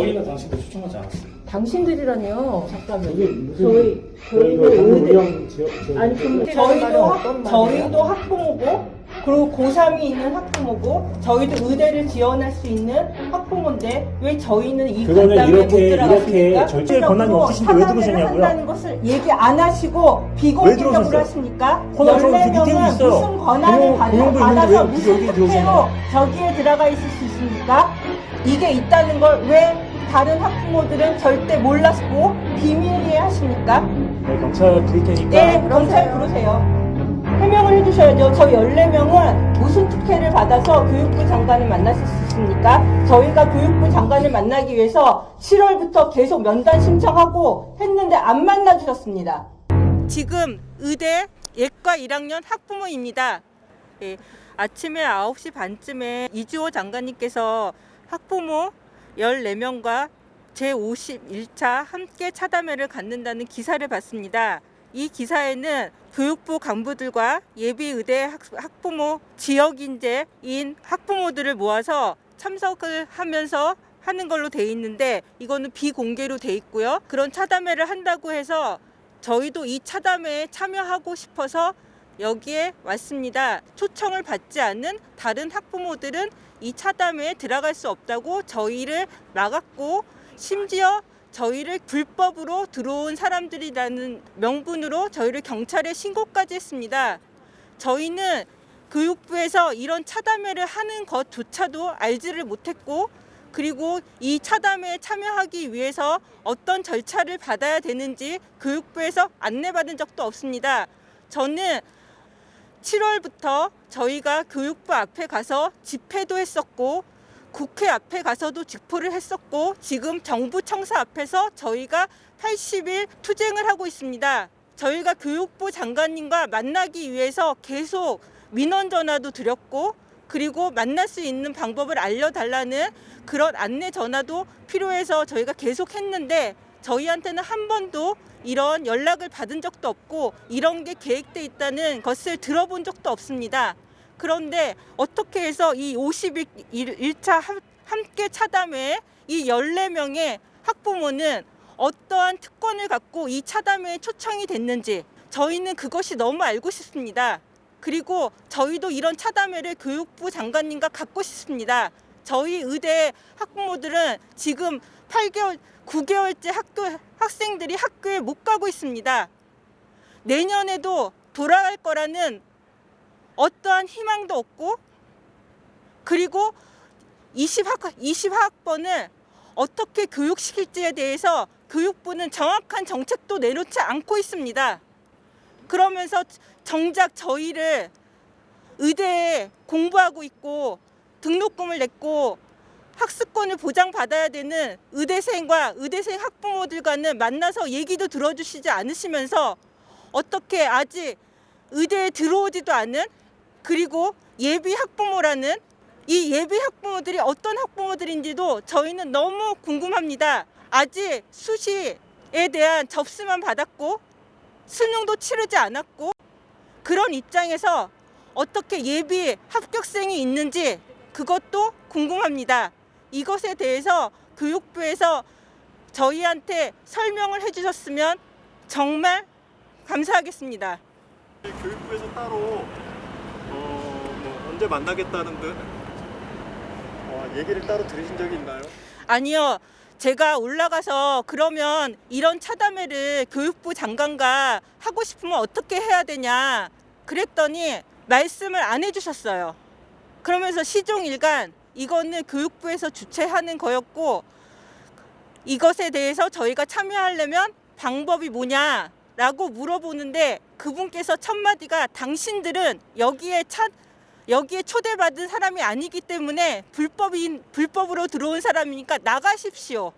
저희가 당신들 초청하지 않았어요. 당신들이라뇨. 이게 무슨 저희 저희가 저희도 의대 의원 지역 지역 아니 그럼 저희도 학? 저희도 학부모고 그리고 고3이 있는 학부모고 저희도 의대를 지원할 수 있는 학부모인데 왜 저희는 이 그거는 간담회에 못 이렇게- 들어갔습니까? 이렇게 절대 권한이 없으신데 왜 들어오셨냐고요? 한다는 것을 얘기 안 하시고 왜 비공개적으로 들어오셨어요? 하십니까? 권한 저기 디테일이 14명은 있어요. 무슨 권한을 공용- 받- 공용도 있는데 받아서 여기 무슨 특혜로? 저기에 들어가 있을 수 있습니까? 이게 있다는 걸 왜 다른 학부모들은 절대 몰랐고 비밀리에 하십니까? 네, 경찰 부를 테니까 네, 경찰 부르세요. 해명을 해주셔야죠. 저 14명은 무슨 특혜를 받아서 교육부 장관을 만나실 수 있습니까? 저희가 교육부 장관을 만나기 위해서 7월부터 계속 면담 신청하고 했는데 안 만나주셨습니다. 지금 의대 예과 1학년 학부모입니다. 예, 아침에 9시 반쯤에 이주호 장관님께서 학부모 14명과 제51차 함께 차담회를 갖는다는 기사를 봤습니다. 이 기사에는 교육부 간부들과 예비의대 학- 학부모 지역 인재인 학부모들을 모아서 참석을 하면서 하는 걸로 돼 있는데 이거는 비공개로 돼 있고요. 그런 차담회를 한다고 해서 저희도 이 차담회에 참여하고 싶어서 여기에 왔습니다. 초청을 받지 않은 다른 학부모들은 이 차담회에 들어갈 수 없다고 저희를 막았고 심지어 저희를 불법으로 들어온 사람들이라는 명분으로 저희를 경찰에 신고까지 했습니다. 저희는 교육부에서 이런 차담회를 하는 것조차도 알지를 못했고 그리고 이 차담회에 참여하기 위해서 어떤 절차를 받아야 되는지 교육부에서 안내받은 적도 없습니다. 저는 7월부터 저희가 교육부 앞에 가서 집회도 했었고 국회 앞에 가서도 직포를 했었고 지금 정부 청사 앞에서 저희가 80일 투쟁을 하고 있습니다. 저희가 교육부 장관님과 만나기 위해서 계속 민원 전화도 드렸고 그리고 만날 수 있는 방법을 알려달라는 그런 안내 전화도 필요해서 저희가 계속 했는데 저희한테는 한 번도 이런 연락을 받은 적도 없고 이런 게 계획돼 있다는 것을 들어본 적도 없습니다. 그런데 어떻게 해서 이 51차 함께 차담회에 이 14명의 학부모는 어떠한 특권을 갖고 이 차담회에 초청이 됐는지 저희는 그것이 너무 알고 싶습니다. 그리고 저희도 이런 차담회를 교육부 장관님과 갖고 싶습니다. 저희 의대 학부모들은 지금 8개월, 9개월째 학교 학생들이 학교에 못 가고 있습니다. 내년에도 돌아갈 거라는 어떠한 희망도 없고 그리고 20학 20학번을 어떻게 교육시킬지에 대해서 교육부는 정확한 정책도 내놓지 않고 있습니다. 그러면서 정작 저희를 의대에 공부하고 있고 등록금을 냈고 학습권을 보장받아야 되는 의대생과 의대생 학부모들과는 만나서 얘기도 들어주시지 않으시면서 어떻게 아직 의대에 들어오지도 않은 그리고 예비 학부모라는 이 예비 학부모들이 어떤 학부모들인지도 저희는 너무 궁금합니다. 아직 수시에 대한 접수만 받았고 수능도 치르지 않았고 그런 입장에서 어떻게 예비 합격생이 있는지 그것도 궁금합니다. 이것에 대해서 교육부에서 저희한테 설명을 해주셨으면 정말 감사하겠습니다. 교육부에서 따로 어, 뭐 언제 만나겠다는 듯 어, 얘기를 따로 들으신 적이 있나요? 아니요. 제가 올라가서 그러면 이런 차담회를 교육부 장관과 하고 싶으면 어떻게 해야 되냐 그랬더니 말씀을 안 해주셨어요. 그러면서 시종일관 이거는 교육부에서 주최하는 거였고 이것에 대해서 저희가 참여하려면 방법이 뭐냐라고 물어보는데 그분께서 첫 마디가 당신들은 여기에 차, 여기에 초대받은 사람이 아니기 때문에 불법인 불법으로 들어온 사람이니까 나가십시오.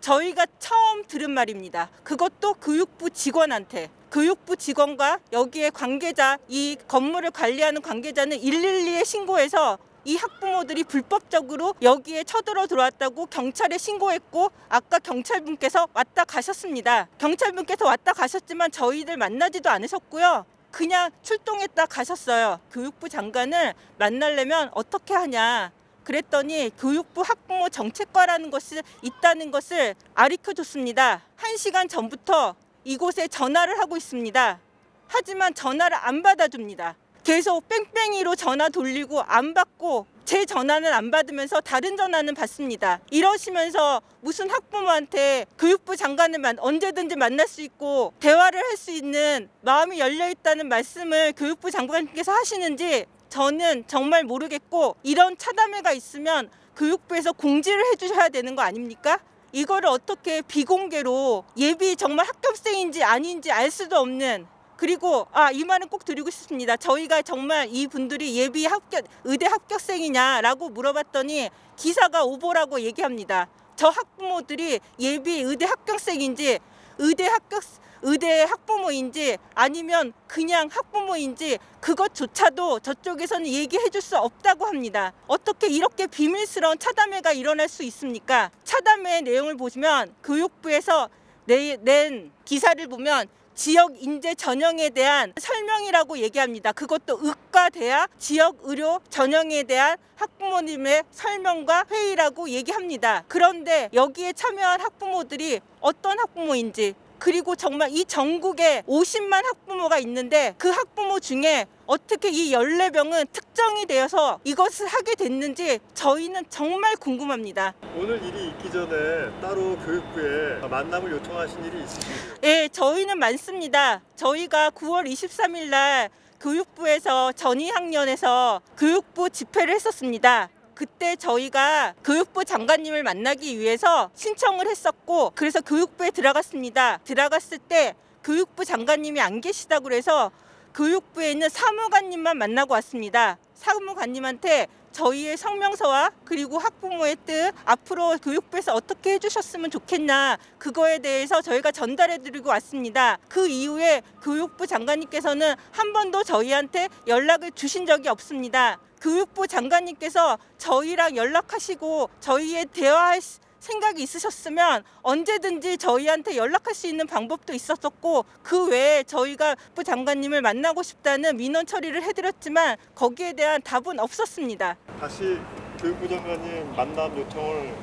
저희가 처음 들은 말입니다. 그것도 교육부 직원한테. 교육부 직원과 여기에 관계자, 이 건물을 관리하는 관계자는 112에 신고해서 이 학부모들이 불법적으로 여기에 쳐들어 들어왔다고 경찰에 신고했고 아까 경찰분께서 왔다 가셨습니다. 경찰분께서 왔다 가셨지만 저희들 만나지도 않으셨고요. 그냥 출동했다 가셨어요. 교육부 장관을 만나려면 어떻게 하냐. 그랬더니 교육부 학부모 정책과라는 것이 있다는 것을 아리켜 줬습니다. 한 시간 전부터 이곳에 전화를 하고 있습니다. 하지만 전화를 안 받아줍니다. 계속 뺑뺑이로 전화 돌리고 안 받고 제 전화는 안 받으면서 다른 전화는 받습니다. 이러시면서 무슨 학부모한테 교육부 장관을 만- 언제든지 만날 수 있고 대화를 할 수 있는 마음이 열려 있다는 말씀을 교육부 장관님께서 하시는지 저는 정말 모르겠고 이런 차담회가 있으면 교육부에서 공지를 해주셔야 되는 거 아닙니까? 이거를 어떻게 비공개로 예비 정말 합격생인지 아닌지 알 수도 없는 그리고 아 이 말은 꼭 드리고 싶습니다. 저희가 정말 이 분들이 예비 합격 의대 합격생이냐라고 물어봤더니 기사가 오보라고 얘기합니다. 저 학부모들이 예비 의대 합격생인지 의대 합격 의대 학부모인지 아니면 그냥 학부모인지 그것조차도 저쪽에서는 얘기해 줄 수 없다고 합니다. 어떻게 이렇게 비밀스러운 차담회가 일어날 수 있습니까? 차담회 내용을 보시면 교육부에서 내, 낸 기사를 보면 지역 인재 전형에 대한 설명이라고 얘기합니다. 그것도 의과 대학 지역 의료 전형에 대한 학부모님의 설명과 회의라고 얘기합니다. 그런데 여기에 참여한 학부모들이 어떤 학부모인지 그리고 정말 이 전국에 50만 학부모가 있는데 그 학부모 중에 어떻게 이 14명은 특정이 되어서 이것을 하게 됐는지 저희는 정말 궁금합니다. 오늘 일이 있기 전에 따로 교육부에 만남을 요청하신 일이 있으신가요? 예, 저희는 많습니다. 저희가 9월 23일 날 교육부에서 전이 학년에서 교육부 집회를 했었습니다. 그때 저희가 교육부 장관님을 만나기 위해서 신청을 했었고 그래서 교육부에 들어갔습니다. 들어갔을 때 교육부 장관님이 안 계시다고 그래서 교육부에 있는 사무관님만 만나고 왔습니다. 사무관님한테 저희의 성명서와 그리고 학부모의 뜻 앞으로 교육부에서 어떻게 해주셨으면 좋겠나 그거에 대해서 저희가 전달해 드리고 왔습니다. 그 이후에 교육부 장관님께서는 한 번도 저희한테 연락을 주신 적이 없습니다. 교육부 장관님께서 저희랑 연락하시고 저희의 대화할 수- 생각이 있으셨으면 언제든지 저희한테 연락할 수 있는 방법도 있었었고 그 외에 저희가 부 장관님을 만나고 싶다는 민원 처리를 해드렸지만 거기에 대한 답은 없었습니다. 다시 교육부 장관님 만남 요청을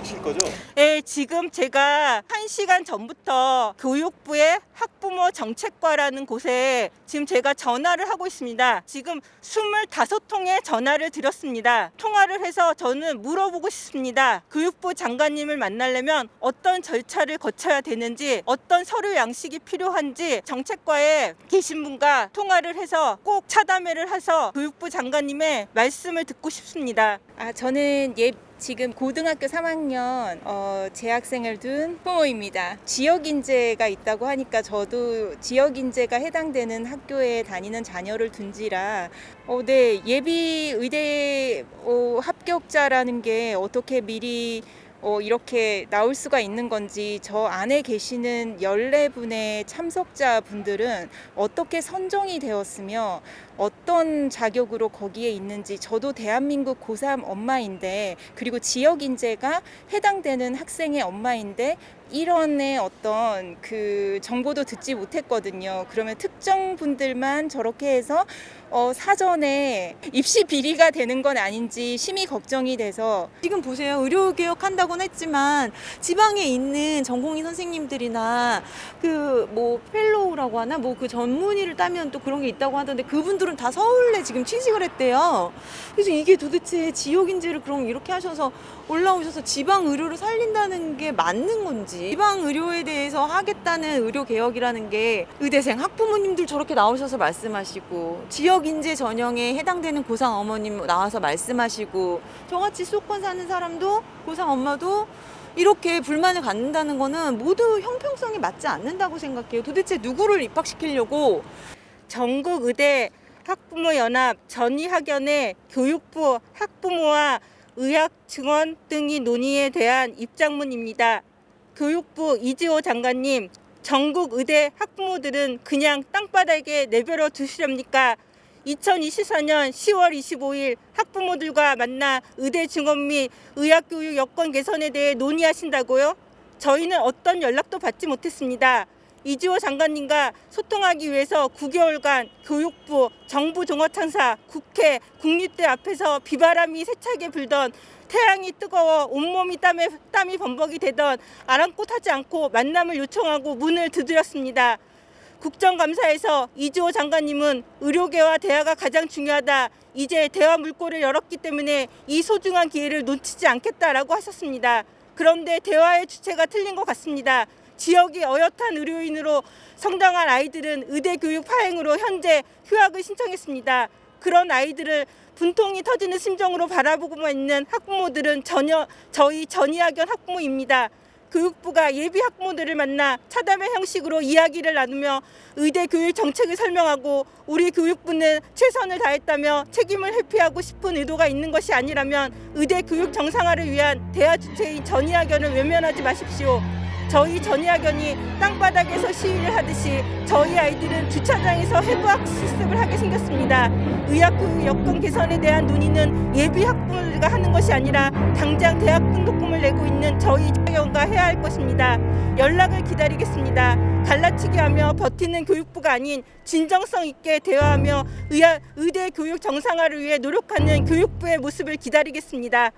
하실 거죠? 예, 지금 제가 한 시간 전부터 교육부의 학부모 정책과라는 곳에 지금 제가 전화를 하고 있습니다. 지금 25통의 전화를 드렸습니다. 통화를 해서 저는 물어보고 싶습니다. 교육부 장관님을 만나려면 어떤 절차를 거쳐야 되는지, 어떤 서류 양식이 필요한지 정책과에 계신 분과 통화를 해서 꼭 차담회를 해서 교육부 장관님의 말씀을 듣고 싶습니다. 아, 저는 예, 지금 고등학교 3학년 어, 재학생을 둔 부모입니다. 지역 인재가 있다고 하니까 저도 지역 인재가 해당되는 학교에 다니는 자녀를 둔지라 어, 네, 예비 의대 어, 합격자라는 게 어떻게 미리 어, 이렇게 나올 수가 있는 건지 저 안에 계시는 14분의 참석자 분들은 어떻게 선정이 되었으며 어떤 자격으로 거기에 있는지 저도 대한민국 고3 엄마인데 그리고 지역 인재가 해당되는 학생의 엄마인데 이런의 어떤 그 정보도 듣지 못했거든요. 그러면 특정 분들만 저렇게 해서 어, 사전에 입시 비리가 되는 건 아닌지 심히 걱정이 돼서 지금 보세요. 의료 개혁 한다고는 했지만 지방에 있는 전공의 선생님들이나 그 뭐 펠로우라고 하나 뭐 그 전문의를 따면 또 그런 게 있다고 하던데 그분들은 다 서울에 지금 취직을 했대요. 그래서 이게 도대체 지역 인재를 그럼 이렇게 하셔서 올라오셔서 지방 의료를 살린다는 게 맞는 건지 지방 의료에 대해서 하겠다는 의료 개혁이라는 게 의대생 학부모님들 저렇게 나오셔서 말씀하시고 지역 인재 전형에 해당되는 고상 어머님 나와서 말씀하시고 저같이 수도권 사는 사람도 고상 엄마도 이렇게 불만을 갖는다는 거는 모두 형평성이 맞지 않는다고 생각해요. 도대체 누구를 입학시키려고 전국 의대 학부모 연합 전의학연의 교육부 학부모와 의학 증원 등이 논의에 대한 입장문입니다. 교육부 이지호 장관님, 전국 의대 학부모들은 그냥 땅바닥에 내버려 두시렵니까? 2024년 10월 25일 학부모들과 만나 의대 증원 및 의학교육 여건 개선에 대해 논의하신다고요? 저희는 어떤 연락도 받지 못했습니다. 이주호 장관님과 소통하기 위해서 9개월간 교육부, 정부 종합창사, 국회, 국립대 앞에서 비바람이 세차게 불던 태양이 뜨거워 온몸이 땀에 땀이 범벅이 되던 아랑곳하지 않고 만남을 요청하고 문을 두드렸습니다. 국정감사에서 이주호 장관님은 의료계와 대화가 가장 중요하다. 이제 대화 물꼬를 열었기 때문에 이 소중한 기회를 놓치지 않겠다라고 하셨습니다. 그런데 대화의 주체가 틀린 것 같습니다. 지역이 어엿한 의료인으로 성장한 아이들은 의대 교육 파행으로 현재 휴학을 신청했습니다. 그런 아이들을 분통이 터지는 심정으로 바라보고만 있는 학부모들은 전혀 저희 전이학연 학부모입니다. 교육부가 예비 학부모들을 만나 차담회 형식으로 이야기를 나누며 의대 교육 정책을 설명하고 우리 교육부는 최선을 다했다며 책임을 회피하고 싶은 의도가 있는 것이 아니라면 의대 교육 정상화를 위한 대화 주체인 전이학연을 외면하지 마십시오. 저희 전이학연이 땅바닥에서 시위를 하듯이 저희 아이들은 주차장에서 해부학 실습을 하게 생겼습니다. 의학교육 여건 개선에 대한 논의는 예비 학부모들과 하는 것이 아니라 당장 대학 등록금을 내고 있는 저희 학연과 해야 할 것입니다. 연락을 기다리겠습니다. 갈라치기하며 버티는 교육부가 아닌 진정성 있게 대화하며 의대 교육 정상화를 위해 노력하는 교육부의 모습을 기다리겠습니다.